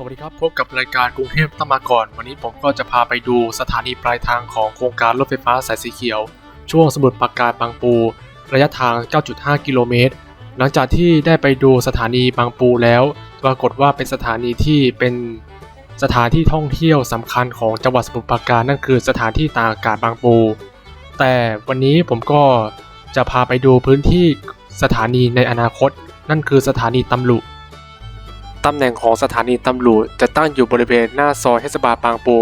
สวัสดีครับ พบกับรายการกรุงเทพต้องมาก่อน วันนี้ผมก็จะพาไปดูสถานีปลายทางของโครงการรถไฟฟ้าสายสีเขียว ช่วงสมุทรปราการบางปู ระยะทาง 9.5 กิโลเมตร หลังจากที่ได้ไปดูสถานีบางปูแล้ว ปรากฏว่าเป็นสถานีที่เป็นสถานที่ท่องเที่ยวสำคัญของจังหวัดสมุทรปราการนั่นคือสถานที่ตากอากาศบางปู แต่วันนี้ผมก็จะพาไปดูพื้นที่สถานีในอนาคต นั่นคือสถานีตำลุำแหน่งของสถานีตำรวจจะตั้งอยู่บริเวณหน้าซอยเทศบาลบางปู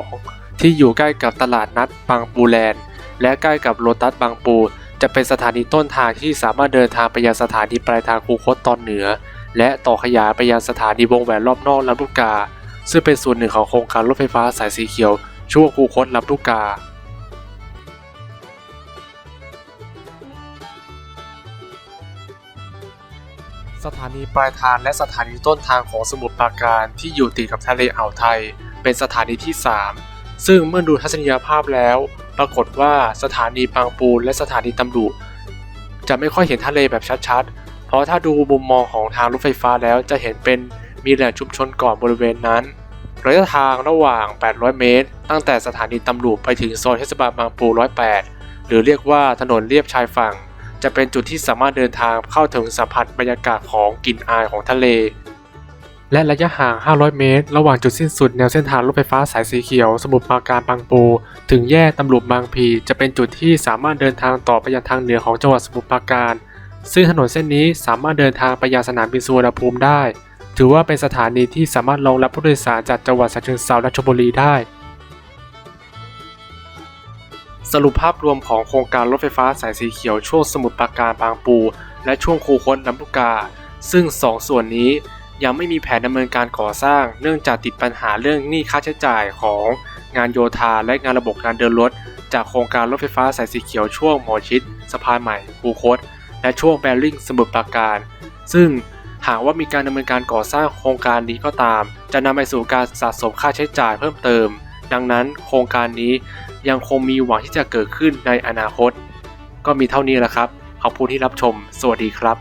102ที่อยู่ใกล้กับตลาดนัดบางปูแลนด์ และใกล้กับโลตัสบางปู จะเป็นสถานีต้นทางที่สามารถเดินทางไปยังสถานีปลายทางคูคตตอนเหนือ และต่อขยายไปยังสถานีวงแหวนรอบนอกลำลูกกา ซึ่งเป็นส่วนหนึ่งของโครงการรถไฟฟ้าสายสีเขียว ช่วงคูคตลำลูกกา สถานีปลายทางและสถานีต้นทางของสมุทรปราการที่อยู่ติดกับทะเลอ่าวไทย เป็นสถานีที่ 3 ซึ่งเมื่อดูทัศนียภาพแล้ว ปรากฏว่าสถานีบางปูและสถานีตำรุจะไม่ค่อยเห็นทะเลแบบชัดๆ เพราะถ้าดูมุมมองของทางรถไฟฟ้าแล้วจะเห็นเป็นมีแหล่งชุมชนก่อนบริเวณนั้นระยะทางระหว่าง 800 เมตร ตั้งแต่สถานีตำรุไปถึงซอยเทศบาลบางปู 108 หรือเรียกว่าถนนเลียบชายฝั่ง จะเป็นจุดที่สามารถเดินทางเข้าถึงสัมผัสบรรยากาศของกลิ่นอายของทะเล และระยะห่าง 500 เมตร ระหว่างจุดสิ้นสุดแนวเส้นทางรถไฟฟ้าสายสีเขียว สมุทรปราการบางปู ถึงแยกตำรวจบางพีจะเป็นจุดที่สามารถเดินทางต่อไปยังทางเหนือของจังหวัดสมุทรปราการ ซึ่งถนนเส้นนี้สามารถเดินทางไปยังสนามบินสุวรรณภูมิได้ ถือว่าเป็นสถานีที่สามารถรองรับผู้โดยสารจากจังหวัดฉะเชิงเทราและชลบุรีได้ สรุปภาพรวมของโครงการรถไฟฟ้าสายสีเขียวช่วงสมุทรปราการบางปู และช่วงคูคตลำลูกกา ซึ่ง 2 ส่วนนี้ยังไม่มีแผนดำเนินการก่อสร้าง เนื่องจากติดปัญหาเรื่องหนี้ค่าใช้จ่ายของงานโยธาและงานระบบการเดินรถ จากโครงการรถไฟฟ้าสายสีเขียวช่วงหมอชิดสะพานใหม่คูคต และช่วงแบริ่งสมุทรปราการ ซึ่งหากว่ามีการดำเนินการก่อสร้างโครงการนี้ก็ตาม จะนำไปสู่การสะสมค่าใช้จ่ายเพิ่มเติม ดังนั้นโครงการนี้ ยังคงมีหวังที่จะเกิดขึ้นในอนาคต ก็มีเท่านี้แหละครับ ขอบคุณที่รับชม สวัสดีครับ